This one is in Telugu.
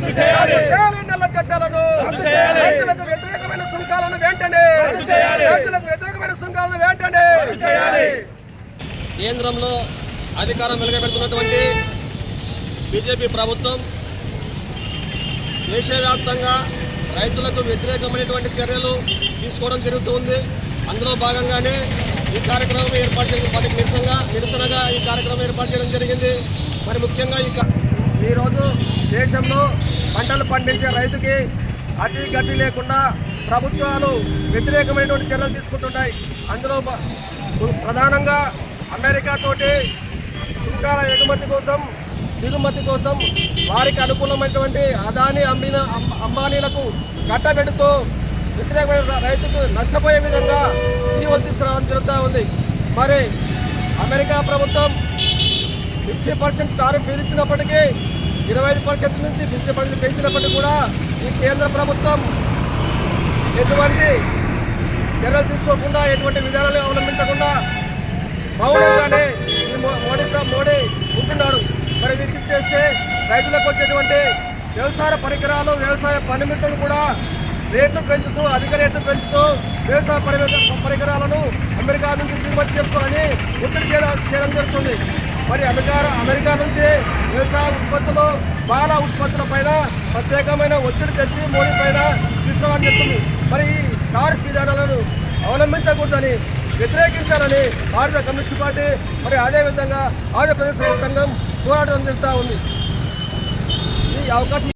చేయాలి. నల్ల చట్టాలను రైతులకు వ్యతిరేకమైన సుంకాలను వెంటనే రైతులకు వ్యతిరేకమైన సుంకాలను వెంటనే కేంద్రంలో అధికారం వెలుగబెడుతున్నటువంటి బీజేపీ ప్రభుత్వం దేశవ్యాప్తంగా రైతులకు వ్యతిరేకమైనటువంటి చర్యలు తీసుకోవడం జరుగుతుంది. అందులో భాగంగానే ఈ కార్యక్రమం ఏర్పాటు చేయడం వాటికి నిరసనగా నిరసనగా ఈ కార్యక్రమం ఏర్పాటు చేయడం జరిగింది. మరి ముఖ్యంగా ఈ కా- ఈరోజు దేశంలో పంటలు పండించే రైతుకి అతి గతి లేకుండా ప్రభుత్వాలు వ్యతిరేకమైనటువంటి చర్యలు తీసుకుంటున్నాయి. అందులో ప్రధానంగా అమెరికా తోటి సుంకాల ఎగుమతి కోసం దిగుమతి కోసం వారికి అనుకూలమైనటువంటి అదాని అమ్మిన అమ్- అంబానీలకు కట్టబెడుతూ వ్యతిరేకమైన రైతుకు నష్టపోయే విధంగా జీవోలు తీసుకురావడం జరుగుతూ ఉంది. మరి అమెరికా ప్రభుత్వం ఫిఫ్టీ పర్సెంట్ టారిఫ్ విధించినప్పటికీ ఇరవై ఐదు పర్సెంట్ నుంచి ఫిఫ్టీ పర్సెంట్ పెంచినప్పటికీ కూడా ఈ కేంద్ర ప్రభుత్వం ఎటువంటి చర్యలు తీసుకోకుండా ఎటువంటి విధానాలు అవలంబించకుండా మౌనంగానే ఈ మో- మోడీ మోడీ ఉంటున్నాడు. మరి వీరికి చేస్తే రైతులకు వచ్చేటువంటి వ్యవసాయ పరికరాలు వ్యవసాయ పనిముట్లు కూడా రేట్లు పెంచుతూ అధిక రేట్లు పెంచుతూ వ్యవసాయ పరిమిత పరికరాలను అమెరికా నుంచి దిగుమతి చేసుకోవాలని ఒత్తిడి చేయడం చేయడం జరుగుతుంది. మరి అమెరికా అమెరికా నుంచి పాల ఉత్పత్తుల పైన ప్రత్యేకమైన ఒత్తిడి తెచ్చి మోడీ పైన తీసుకోవాలని చెప్తుంది. మరి ఈ టారిఫ్ విధానాలను అవలంబించకూడదని వ్యతిరేకించాలని భారత కమ్యూనిస్ట్ పార్టీ మరి అదేవిధంగా ఆంధ్రప్రదేశ్ రైతు సంఘం పోరాటం జరుగుతూ ఉంది. ఈ అవకాశం